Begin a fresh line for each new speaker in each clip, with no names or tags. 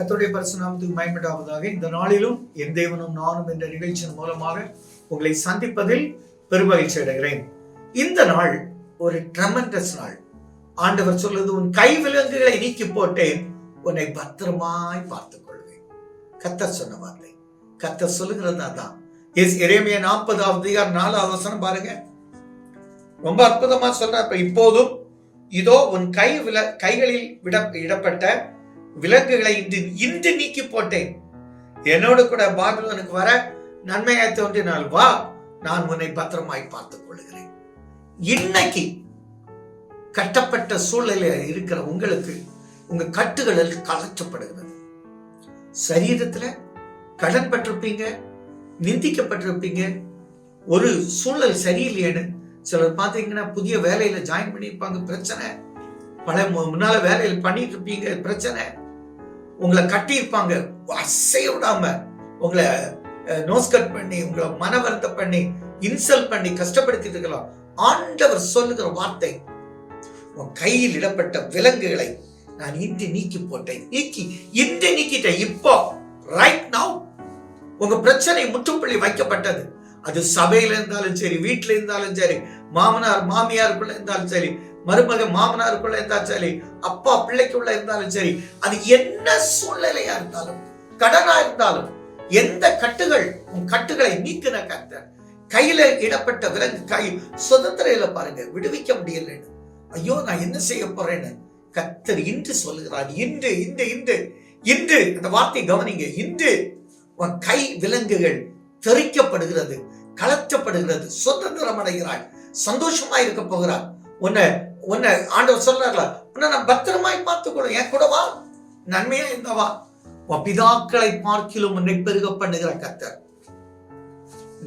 கர்த்தருடைய பரிசுநாமத்துக்கு மயமிட்டாவதாக இந்த நாளிலும் என் தேவனும் நானும் என்ற நிகழ்ச்சியின் மூலமாக உங்களை சந்திப்பதில் பெருமகிழ்ச்சி அடைகிறேன். இந்த நாள் ஒரு ட்ரமண்டஸ் நாள். ஆண்டவர் சொல்லுது உன் கை விலங்குகளை நீக்கி போட்டேன் உன்னை பத்திரமாய் பார்த்துக் கொள்வேன். கத்தர் சொன்ன வார்த்தை. கத்தர் சொல்லுகிறது அதான். எஸ் எரேமிய நாற்பதாவது யார் நாலாவது வசனம் பாருங்க. ரொம்ப அற்புதமா சொல்ற இப்போதும் இதோ உன் கை வில கைகளில் விட இடப்பட்ட விலங்குகளை இன்று இன்று நீக்கி போட்டேன். என்னோடு கூட பாபிலோனுக்கு வர நன்மையாய் தோன்றினால் வா நான் உன்னை பத்திரமாய் பார்த்துக் கொள்கிறேன். இன்னைக்கு கட்டப்பட்ட சூழ்நிலையில இருக்கிற உங்களுக்கு உங்க கட்டுகளில் கலற்றப்படுகிறது. சரீரத்துல கடன் பட்டிருப்பீங்க நிந்திக்கப்பட்டிருப்பீங்க. ஒரு சூழல் சரியில்லையேன்னு சிலர் பார்த்தீங்கன்னா புதிய வேலையில ஜாயின் பண்ணியிருப்பாங்க பிரச்சனை. பல முன்னால வேலையில் பண்ணிட்டு இருப்பீங்க பிரச்சனை. உங்களை கட்டியிருப்பாங்க. அசைய விடாம உங்களை நோஸ் கட் பண்ணி உங்களை மனவருந்தம் பண்ணி இன்சல்ட் பண்ணி கஷ்டப்படுத்திட்டு இருக்கலாம். ஆண்டவர் சொல்லுகிற வார்த்தை உன் கையில் இடப்பட்ட விலங்குகளை நான் இன்று நீக்கி போட்டேன். நீக்கி இன்று நீக்கிட்டேன். இப்போ ரைட் நவ் உங்க பிரச்சனை முற்றுப்புள்ளி வைக்கப்பட்டது. அது சபையில இருந்தாலும் சரி வீட்டுல இருந்தாலும் சரி மாமனார் மாமியாருக்குள்ள இருந்தாலும் சரி மருமக மாமனாருக்குள்ள இருந்தாலும் சரி அப்பா பிள்ளைக்குள்ள இருந்தாலும் சரி அது என்ன சூழ்நிலையா இருந்தாலும் கடனா இருந்தாலும் எந்த கட்டுகள் உன் கட்டுகளை நீக்கின கர்த்தர் கையில இடப்பட்ட விலங்கு கை சுதந்திரையில பாருங்க விடுவிக்க முடியலன்னு ஐயோ நான் என்ன செய்ய போறேன்னு கத்தர் இன்று சொல்லுகிறார். இன்று இன்று இன்று இன்று அந்த வார்த்தை கவனிங்க. இன்று உன் கை விலங்குகள் தெறிக்கப்படுகிறது கலற்றப்படுகிறது சுதந்திரம் அடைகிறாய் சந்தோஷமா இருக்க போகிறார் உன்னை உன்னை ஆண்டவர் சொல்றாருல உன்னை நான் பத்திரமாய் பார்த்துக்கணும் என் கூட வா. நன்மையா இருந்தவா உன் பிதாக்களை பார்க்கிலும் உன்னை பெருக பண்ணுகிற கத்தர்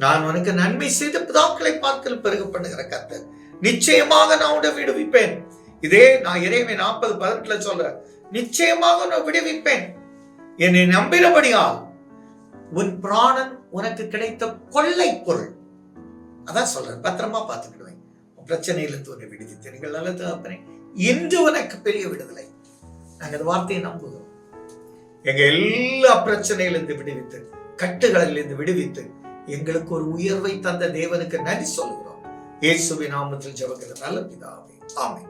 நான் உனக்கு நன்மை செய்த பிதாக்களை பார்க்கலும் பெருக பண்ணுகிற கத்தர் நிச்சயமாக நான் உன்னை விடுவிப்பேன். இதே நான் இறைவன் நாற்பது பதினெட்டுல சொல்றேன். நிச்சயமாக நான் விடுவிப்பேன். என்னை நம்பினபடியால் உன் பிராணன் உனக்கு கிடைத்த கொள்ளை பொருள். அதான் சொல்றேன். பத்திரமா பார்த்துக்கிடுவேன். பிரச்சனையிலிருந்து உன்னை விடுவித்து நீங்கள் நல்ல தகப்பனே இன்று உனக்கு பெரிய விடுதலை. நாங்கள் அந்த வார்த்தையை நம்புகிறோம். எங்க எல்லா பிரச்சனையிலிருந்து விடுவித்து கட்டுகளிலிருந்து விடுவித்து எங்களுக்கு ஒரு உயர்வை தந்த தேவனுக்கு நன்றி சொல்லுகிறோம் இயேசுவின் நாமத்தில் ஜெபக்கிற நல்ல பிதாவே. ஆமை